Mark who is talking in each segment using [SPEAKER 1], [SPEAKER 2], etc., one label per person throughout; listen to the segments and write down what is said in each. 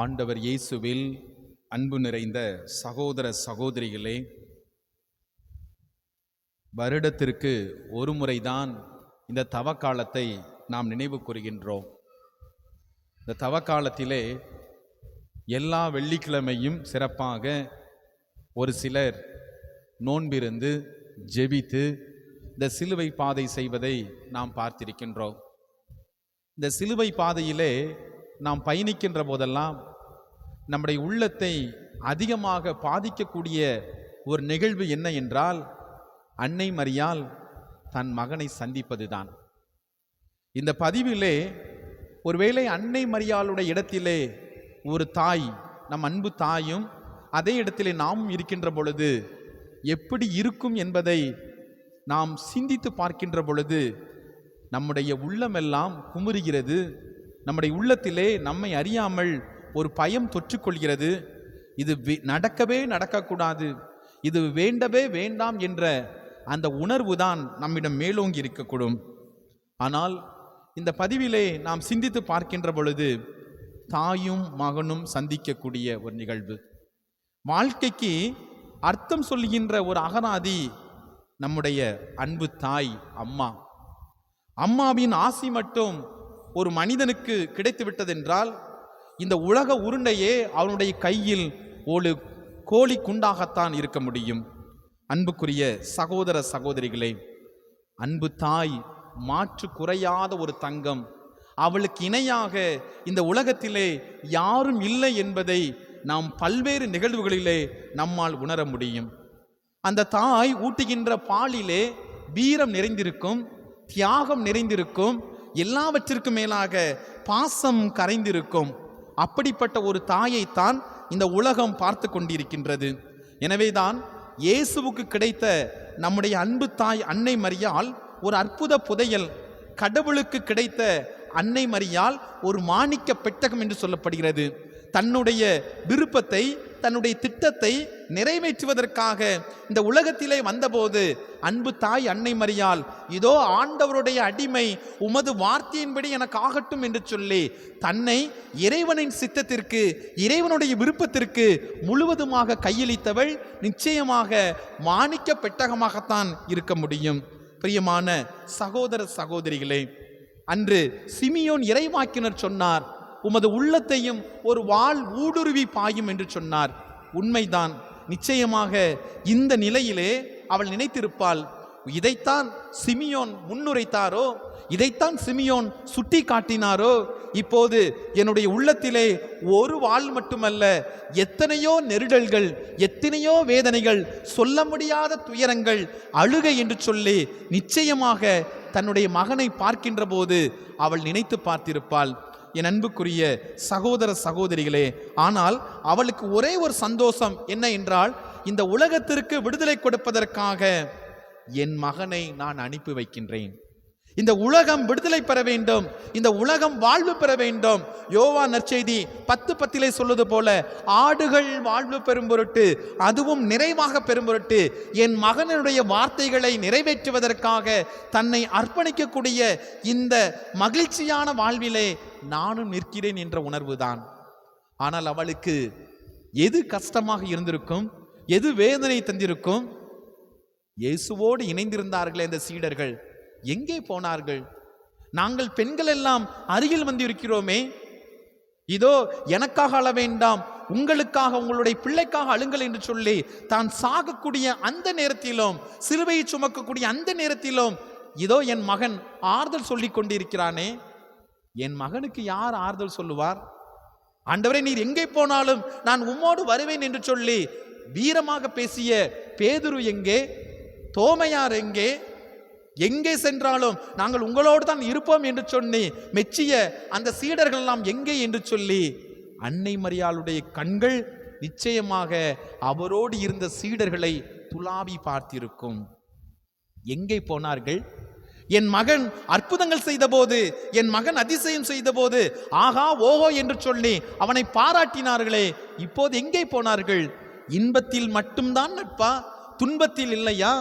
[SPEAKER 1] ஆண்டவர் இயேசுவில் அன்பு நிறைந்த சகோதர சகோதரிகளே வருடத்திற்கு ஒரு முறைதான் இந்த தவக்காலத்தை நாம் நினைவு கூறுகின்றோம். இந்த தவக்காலத்திலே எல்லா வெள்ளிக்கிழமையும் சிறப்பாக ஒரு சிலர் நோன்பிருந்து ஜெபித்து இந்த சிலுவை பாதை செய்வதை நாம் பார்த்திருக்கின்றோம். இந்த சிலுவை பாதையிலே நாம் பயணிக்கின்ற போதெல்லாம் நம்முடைய உள்ளத்தை அதிகமாக பாதிக்கக்கூடிய ஒரு நிகழ்வு என்ன என்றால் அன்னை மரியால் தன் மகனை சந்திப்பதுதான். இந்த பதிவிலே ஒருவேளை அன்னை மரியாளுடைய இடத்திலே ஒரு தாய் நம் அன்பு தாயும் அதே இடத்திலே நாமும் இருக்கின்ற பொழுது எப்படி இருக்கும் என்பதை நாம் சிந்தித்து பார்க்கின்ற பொழுது நம்முடைய உள்ளமெல்லாம் குமுறுகிறது. நம்முடைய உள்ளத்திலே நம்மை அறியாமல் ஒரு பயம் தொற்றிக்கொள்கிறது. இது நடக்கவே நடக்கக்கூடாது. இது வேண்டவே வேண்டாம் என்ற அந்த உணர்வு தான் நம்மிடம் மேலோங்கி இருக்கக்கூடும். ஆனால் இந்த பதிவிலே நாம் சிந்தித்து பார்க்கின்ற பொழுது தாயும் மகனும் சந்திக்கக்கூடிய ஒரு நிகழ்வு. வாழ்க்கைக்கு அர்த்தம் சொல்லுகின்ற ஒரு அகராதி நம்முடைய அன்பு தாய் அம்மா. அம்மாவின் ஆசி மட்டும் ஒரு மனிதனுக்கு கிடைத்து விட்டதென்றால் இந்த உலக உருண்டையே அவனுடைய கையில் ஒரு கோழி குண்டாகத்தான் இருக்க முடியும். அன்புக்குரிய சகோதர சகோதரிகளே அன்பு தாய் மாற்று குறையாத ஒரு தங்கம். அவளுக்கு இணையாக இந்த உலகத்திலே யாரும் இல்லை என்பதை நாம் பல்வேறு நிகழ்வுகளிலே நம்மால் உணர முடியும். அந்த தாய் ஊட்டுகின்ற பாலிலே வீரம் நிறைந்திருக்கும் தியாகம் நிறைந்திருக்கும் எல்லாவற்றிற்கும் மேலாக பாசம் கரைந்திருக்கும். அப்படிப்பட்ட ஒரு தாயைத்தான் இந்த உலகம் பார்த்து கொண்டிருக்கின்றது. எனவேதான் இயேசுவுக்கு கிடைத்த நம்முடைய அன்பு தாய் அன்னை மரியால் ஒரு அற்புத புதையல் கடவுளுக்கு கிடைத்த அன்னை மரியால் ஒரு மாணிக்க பெட்டகம் என்று சொல்லப்படுகிறது. தன்னுடைய விருப்பத்தை தன்னுடைய திட்டத்தை நிறைவேற்றுவதற்காக இந்த உலகத்திலே வந்தபோது அன்பு தாய் அன்னை மறியால் இதோ ஆண்டவருடைய அடிமை உமது வார்த்தையின்படி எனக்கு ஆகட்டும் என்று சொல்லி தன்னை இறைவனின் சித்தத்திற்கு இறைவனுடைய விருப்பத்திற்கு முழுவதுமாக கையளித்தவள் நிச்சயமாக மாணிக்க பெட்டகமாகத்தான் இருக்க முடியும். பிரியமான சகோதர சகோதரிகளே அன்று சிமியோன் இறைவாக்கினர் சொன்னார் உமது உள்ளத்தையும் ஒரு வாள் ஊடுருவி பாயும் என்று சொன்னார். உண்மைதான். நிச்சயமாக இந்த நிலையிலே அவள் நினைத்திருப்பாள். இதைத்தான் சிமியோன் முன்னுரைத்தாரோ? இதைத்தான் சிமியோன் சுட்டி காட்டினாரோ? இப்போது என்னுடைய உள்ளத்திலே ஒரு வாள் மட்டுமல்ல எத்தனையோ நெருடல்கள் எத்தனையோ வேதனைகள் சொல்ல முடியாத துயரங்கள் அழுகை என்று சொல்லி நிச்சயமாக தன்னுடைய மகனை பார்க்கின்ற போது அவள் நினைத்து பார்த்திருப்பாள். என் அன்புக்குரிய சகோதர சகோதரிகளே ஆனால் அவளுக்கு ஒரே ஒரு சந்தோஷம் என்ன என்றால் இந்த உலகத்திற்கு விடுதலை கொடுப்பதற்காக என் மகனை நான் அனுப்பி வைக்கின்றேன். இந்த உலகம் விடுதலை பெற வேண்டும். இந்த உலகம் வாழ்வு பெற வேண்டும். யோவா நற்செய்தி பத்து பத்திலே சொல்வது போல ஆடுகள் வாழ்வு பெறும் பொருட்டு அதுவும் நிறைவாக பெறும் பொருட்டு என் மகனுடைய வார்த்தைகளை நிறைவேற்றுவதற்காக தன்னை அர்ப்பணிக்கக்கூடிய இந்த மகிழ்ச்சியான வாழ்விலே நானும் நிற்கிறேன் என்ற உணர்வுதான். ஆனால் அவளுக்கு எது கஷ்டமாக இருந்திருக்கும்? எது வேதனை தந்திருக்கும்? இயேசுவோடு இணைந்திருந்தார்களே இந்த சீடர்கள். எங்கே போனார்கள்? நாங்கள் பெண்கள் எல்லாம் அருகில் வந்திருக்கிறோமே. இதோ எனக்காக அழ வேண்டாம். உங்களுக்காக உங்களுடைய பிள்ளைக்காக அழுங்கள் என்று சொல்லி தான் சாகக்கூடிய அந்த நேரத்திலும் சிலுவையை சுமக்கக்கூடிய அந்த நேரத்திலும் இதோ என் மகன் ஆறுதல் சொல்லி கொண்டிருக்கிறானே. என் மகனுக்கு யார் ஆறுதல் சொல்லுவார்? ஆண்டவரே நீர் எங்கே போனாலும் நான் உம்மோடு வருவேன் என்று சொல்லி வீரமாக பேசிய பேதுரு எங்கே? தோமையார் எங்கே? எங்கே சென்றாலும் நாங்கள் உங்களோடு தான் இருப்போம் என்று சொல்லி மெச்சிய அந்த சீடர்கள் எல்லாம் எங்கே என்று சொல்லி அன்னை மரியாளுடைய கண்கள் நிச்சயமாக அவரோடு இருந்த சீடர்களை துளாவி பார்த்திருக்கும். எங்கே போனார்கள்? என் மகன் அற்புதங்கள் செய்தபோது என் மகன் அதிசயம் செய்தபோது ஆகா ஓஹோ என்று சொல்லி அவனை பாராட்டினார்களே இப்போது எங்கே போனார்கள்? இன்பத்தில் மட்டும்தான் நட்பா? துன்பத்தில் இல்லையா?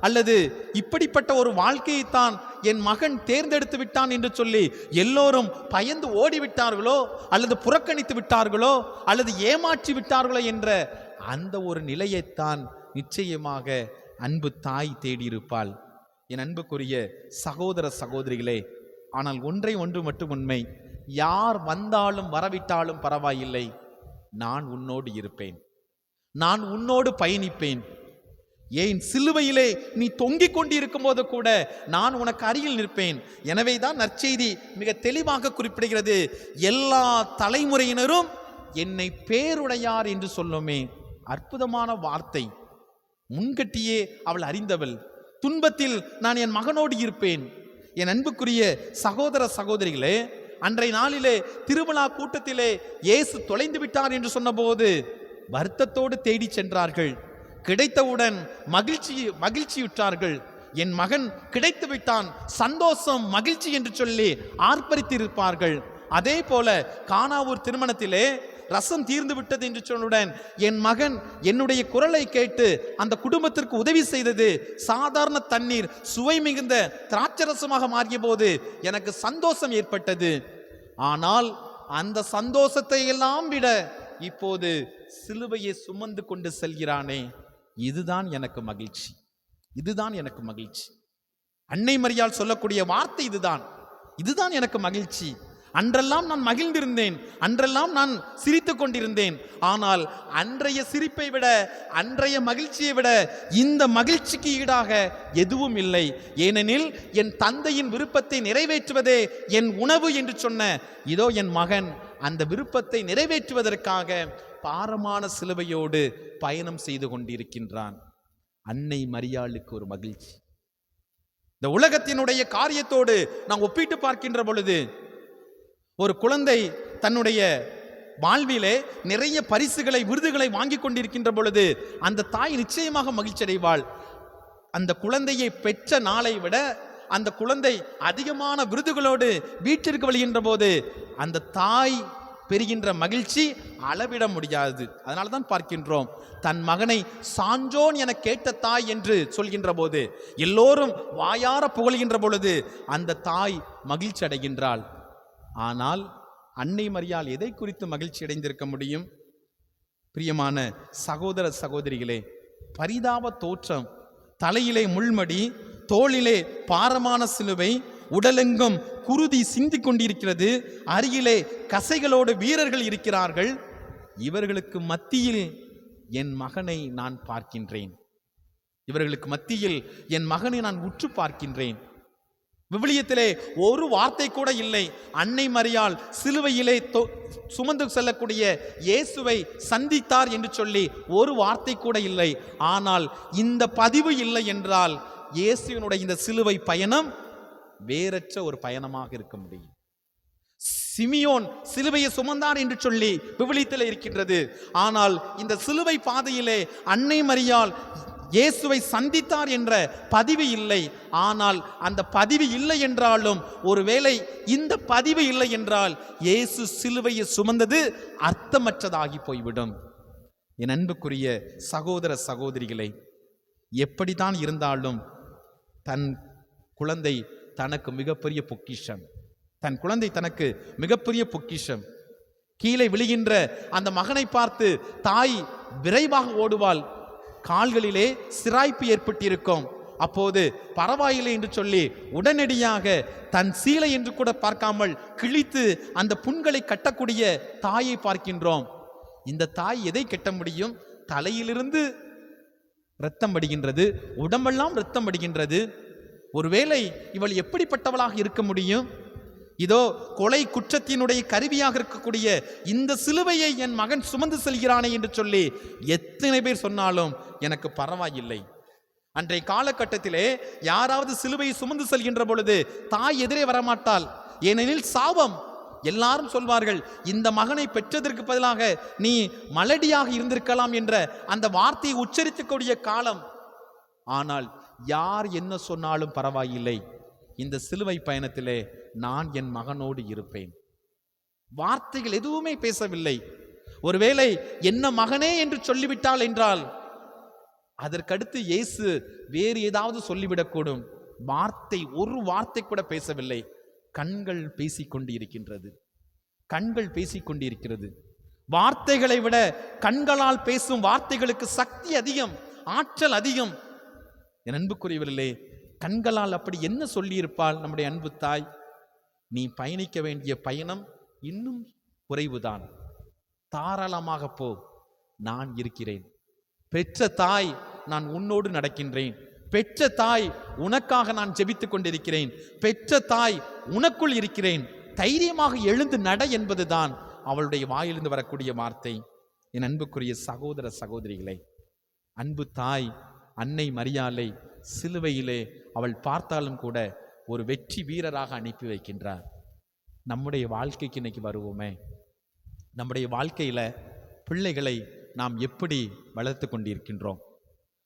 [SPEAKER 1] அல்லது இப்படிப்பட்ட ஒரு வாழ்க்கையைத்தான் என் மகன் தேர்ந்தெடுத்து விட்டான் என்று சொல்லி எல்லோரும் பயந்து ஓடிவிட்டார்களோ அல்லது புறக்கணித்து விட்டார்களோ அல்லது ஏமாற்றி விட்டார்களோ என்ற அந்த ஒரு நிலையைத்தான் நிச்சயமாக அன்பு தாய் தேடியிருப்பாள். என் அன்புக்குரிய சகோதர சகோதரிகளே ஆனால் ஒன்றை ஒன்று மட்டும் உண்மை. யார் வந்தாலும் வரவிட்டாலும் பரவாயில்லை. நான் உன்னோடு இருப்பேன். நான் உன்னோடு பயணிப்பேன். ஏன் சிலுவையிலே நீ தொங்கிக் கொண்டிருக்கும் போது கூட நான் உனக்கு அருகில் நிற்பேன். எனவே தான் நற்செய்தி மிக தெளிவாக குறிப்பிடுகிறது. எல்லா தலைமுறையினரும் என்னை பேருடையார் என்று சொல்லுமே. அற்புதமான வார்த்தை. முன்கட்டியே அவள் அறிந்தவள். துன்பத்தில் நான் என் மகனோடு இருப்பேன். என் அன்புக்குரிய சகோதர சகோதரிகளே அன்றைய நாளிலே திருவிழா கூட்டத்திலே இயேசு தொலைந்து விட்டார் என்று சொன்னபோது வருத்தத்தோடு தேடி சென்றார்கள். கிடைத்தவுடன் மகிழ்ச்சி மகிழ்ச்சியுற்றார்கள். என் மகன் கிடைத்து விட்டான் சந்தோஷம் மகிழ்ச்சி என்று சொல்லி ஆர்ப்பரித்திருப்பார்கள். அதே போல காணாவூர் திருமணத்திலே ரசம் தீர்ந்து விட்டது என்று சொன்னுடன் என் மகன் என்னுடைய குரலை கேட்டு அந்த குடும்பத்திற்கு உதவி செய்தது சாதாரண தண்ணீர் சுவை மிகுந்த திராட்சரசமாக மாறிய போது எனக்கு சந்தோஷம் ஏற்பட்டது. ஆனால் அந்த சந்தோஷத்தை எல்லாம் விட இப்போது சிலுவையை சுமந்து கொண்டு செல்கிறானே. இதுதான் எனக்கு மகிழ்ச்சி. இதுதான் எனக்கு மகிழ்ச்சி. அன்னை மரியால் சொல்லக்கூடிய வார்த்தை இதுதான். இதுதான் எனக்கு மகிழ்ச்சி. அன்றெல்லாம் நான் மகிழ்ந்திருந்தேன். அன்றெல்லாம் நான் சிரித்து கொண்டிருந்தேன். ஆனால் அன்றைய சிரிப்பை விட அன்றைய மகிழ்ச்சியை விட இந்த மகிழ்ச்சிக்கு ஈடாக எதுவும் இல்லை. ஏனெனில் என் தந்தையின் விருப்பத்தை நிறைவேற்றுவதே என் உணவு என்று சொன்ன இதோ என் மகன் அந்த விருப்பத்தை நிறைவேற்றுவதற்காக பாரமான சிலுவையோடு பயணம் செய்து கொண்டிருக்கின்றான். அன்னை மரியாளுக்கு ஒரு மகிழ்ச்சி. இந்த உலகத்தினுடைய காரியத்தோடு நாம் ஒப்பிட்டு பார்க்கின்ற பொழுது ஒரு குழந்தை தன்னுடைய வாழ்விலே நிறைய பரிசுகளை விருதுகளை வாங்கி கொண்டிருக்கின்ற பொழுது அந்த தாய் நிச்சயமாக மகிழ்ச்சி அடைவாள் அந்த குழந்தையை பெற்ற நாளை விட அந்த குழந்தை அதிகமான விருதுகளோடு வீட்டிற்கு வழிகின்ற போது அந்த தாய் பெறுகின்ற மகிழ்ச்சி அளவிட முடியாது. அதனால தான் பார்க்கின்றோம். தன் மகனை சான்றோன் என கேட்ட தாய் என்று சொல்கின்ற போது எல்லோரும் வாயார புகழ்கின்ற பொழுது அந்த தாய் மகிழ்ச்சி அடைகின்றாள். ஆனால் அன்னை மரியால் எதை குறித்து மகிழ்ச்சி அடைந்திருக்க முடியும்? பிரியமான சகோதர சகோதரிகளே பரிதாப தோற்றம் தலையிலே முள்மடி தோளிலே பாரமான சிலுவை உடலெங்கும் குருதி சிந்தி கொண்டிருக்கிறது. அருகிலே கசைகளோடு வீரர்கள் இருக்கிறார்கள். இவர்களுக்கு மத்தியில் என் மகனை நான் பார்க்கின்றேன். இவர்களுக்கு மத்தியில் என் மகனை நான் உற்று பார்க்கின்றேன். விவிலியத்திலே ஒரு வார்த்தை கூட இல்லை. அன்னை மறியால் சிலுவையிலே தொ- சுமந்து செல்லக்கூடிய இயேசுவை சந்தித்தார் என்று சொல்லி ஒரு வார்த்தை கூட இல்லை. ஆனால் இந்த பதிவு இல்லை என்றால் இயேசுவினுடைய இந்த சிலுவை பயணம் வேறற்ற ஒரு பயணமாக இருக்க முடியும். சிமியோன் சிலுவையை சுமந்தார் என்று சொல்லி விவிலியத்தில் இருக்கின்றது. ஆனால் இந்த சிலுவை பாதையிலே அன்னை மரியால் இயேசுவை சந்தித்தார் என்ற பதிவு இல்லை. ஆனால் அந்த பதிவு இல்லை என்றாலும் ஒருவேளை இந்த பதிவு இல்லை என்றால் இயேசு சிலுவையை சுமந்தது அர்த்தமற்றதாகி போய்விடும். என் அன்புக்குரிய சகோதர சகோதரிகளை எப்படித்தான் இருந்தாலும் தன் குழந்தை தனக்கு மிகப்பெரிய பொக்கிஷம். தன் குழந்தை தனக்கு மிகப்பெரிய பொக்கிஷம். கீழே விழுகின்ற அந்த மகனை பார்த்து தாய் விரைவாக ஓடுவாள். கால்களிலே சிராய்ப்பு ஏற்பட்டிருக்கும். அப்போது பரவாயில்லை என்று சொல்லி உடனடியாக தன் சீலை என்று கூட பார்க்காமல் கிழித்து அந்த புண்களை கட்டக்கூடிய தாயை பார்க்கின்றோம். இந்த தாய் எதை கெட்ட முடியும்? தலையிலிருந்து ரத்தம் படுகின்றது உடம்பெல்லாம் ரத்தம் படுகின்றது ஒருவேளை இவள் எப்படிப்பட்டவளாக இருக்க முடியும்? இதோ கொலை குற்றத்தினுடைய கருவியாக இருக்கக்கூடிய இந்த சிலுவையை என் மகன் சுமந்து செல்கிறானே என்று சொல்லி எத்தனை பேர் சொன்னாலும் எனக்கு பரவாயில்லை. அன்றைய காலகட்டத்திலே யாராவது சிலுவையை சுமந்து செல்கின்ற பொழுது தாய் எதிரே வரமாட்டாள். ஏனெனில் சாபம். எல்லாரும் சொல்வார்கள் இந்த மகனை பெற்றதற்கு பதிலாக நீ மலடியாக இருந்திருக்கலாம் என்ற அந்த வார்த்தையை உச்சரிக்கக்கூடிய காலம். ஆனால் யார் என்ன சொன்னாலும் பரவாயில்லை. இந்த சிலுவை பயணத்திலே நான் என் மகனோடு இருப்பேன். வார்த்தைகள் எதுவுமே பேசவில்லை. ஒருவேளை என்ன மகனே என்று சொல்லிவிட்டாள் என்றால் அதற்கடுத்து இயேசு வேறு ஏதாவது சொல்லிவிடக்கூடும். வார்த்தை ஒரு வார்த்தை கூட பேசவில்லை. கண்கள் பேசிக்கொண்டு இருக்கின்றது கண்கள் பேசிக்கொண்டு இருக்கிறது வார்த்தைகளை விட கண்களால் பேசும் வார்த்தைகளுக்கு சக்தி அதிகம் ஆற்றல் அதிகம். என் அன்புக்குரியவர்களே கண்களால் அப்படி என்ன சொல்லியிருப்பாள் நம்முடைய அன்பு தாய்? நீ பயணிக்க வேண்டிய பயணம் இன்னும் குறைவுதான். தாராளமாக போ நான் இருக்கிறேன். பெற்ற தாய் நான் உன்னோடு நடக்கின்றேன். பெற்ற தாய் உனக்காக நான் ஜெபித்துக் கொண்டிருக்கிறேன். பெற்ற தாய் உனக்குள் இருக்கிறேன். தைரியமாக எழுந்து நட என்பதுதான் அவளுடைய வாயிலிருந்து வரக்கூடிய வார்த்தை. என் அன்புக்குரிய சகோதர சகோதரிகளே அன்பு தாய் அன்னை மரியாலை சிலுவையிலே அவள் பார்த்தாலும் கூட ஒரு வெற்றி வீரராக அனுப்பி வைக்கின்றார். நம்முடைய வாழ்க்கைக்கு இன்னைக்கு வருவோமே. நம்முடைய வாழ்க்கையில பிள்ளைகளை நாம் எப்படி வளர்த்து கொண்டிருக்கின்றோம்?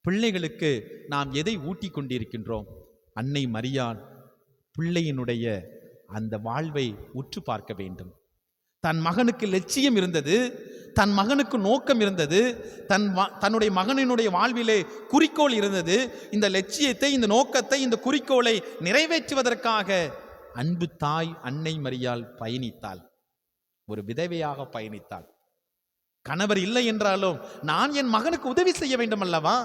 [SPEAKER 1] பிள்ளைகளுக்கு நாம் எதை ஊட்டி கொண்டிருக்கின்றோம்? அன்னை மரியாள் பிள்ளையினுடைய அந்த வாழ்வை உற்று பார்க்க வேண்டும். தன் மகனுக்கு லட்சியம் இருந்தது தன் மகனுக்கு நோக்கம் இருந்தது தன் தன்னுடைய மகனினுடைய வாழ்விலே குறிக்கோள் இருந்தது. இந்த லட்சியத்தை இந்த நோக்கத்தை இந்த குறிக்கோளை நிறைவேற்றுவதற்காக அன்பு தாய் அன்னை மரியால் பயணித்தாள். ஒரு விதவையாக பயணித்தாள். கணவர் இல்லை என்றாலும் நான் என் மகனுக்கு உதவி செய்ய வேண்டும் அல்லவா?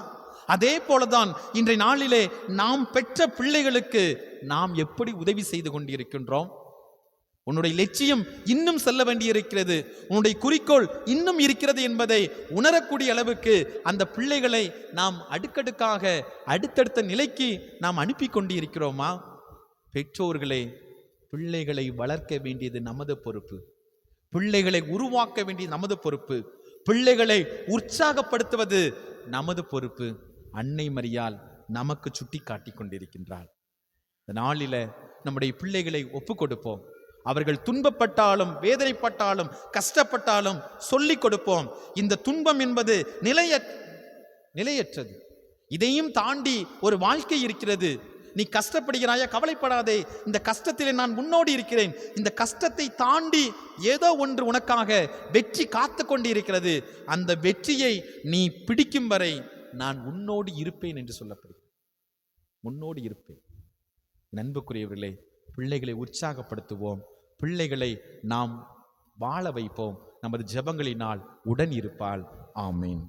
[SPEAKER 1] அதே போலதான் இன்றைய நாளிலே நாம் பெற்ற பிள்ளைகளுக்கு நாம் எப்படி உதவி செய்து கொண்டிருக்கின்றோம்? உன்னுடைய லட்சியம் இன்னும் செல்ல வேண்டியிருக்கிறது. உன்னுடைய குறிக்கோள் இன்னும் இருக்கிறது என்பதை உணரக்கூடிய அளவுக்கு அந்த பிள்ளைகளை நாம் அடுக்கடுக்காக அடுத்தடுத்த நிலைக்கு நாம் அனுப்பி கொண்டு இருக்கிறோமா பெற்றோர்களே பிள்ளைகளை வளர்க்க வேண்டியது நமது பொறுப்பு. பிள்ளைகளை உருவாக்க வேண்டியது நமது பொறுப்பு. பிள்ளைகளை உற்சாகப்படுத்துவது நமது பொறுப்பு. அன்னை மரியால் நமக்கு சுட்டி காட்டி கொண்டிருக்கின்றாள். இந்த நாளில நம்முடைய பிள்ளைகளை ஒப்பு கொடுப்போம். அவர்கள் துன்பப்பட்டாலும் வேதனைப்பட்டாலும் கஷ்டப்பட்டாலும் சொல்லிக் கொடுப்போம். இந்த துன்பம் என்பது நிலைய நிலையற்றது. இதையும் தாண்டி ஒரு வாழ்க்கை இருக்கிறது. நீ கஷ்டப்படுகிறாயா கவலைப்படாதே. இந்த கஷ்டத்தில் நான் முன்னோடி இருக்கிறேன். இந்த கஷ்டத்தை தாண்டி ஏதோ ஒன்று உனக்காக வெற்றி காத்து கொண்டு இருக்கிறது அந்த வெற்றியை நீ பிடிக்கும் வரை நான் உன்னோடு இருப்பேன் என்று சொல்லப்படுகிறேன் முன்னோடி இருப்பேன். நண்புக்குரியவர்களே பிள்ளைகளை உற்சாகப்படுத்துவோம். பிள்ளைகளை நாம் வாழ வைப்போம். நமது ஜெபங்களினால் உடன் இருப்பாள். ஆமீன்.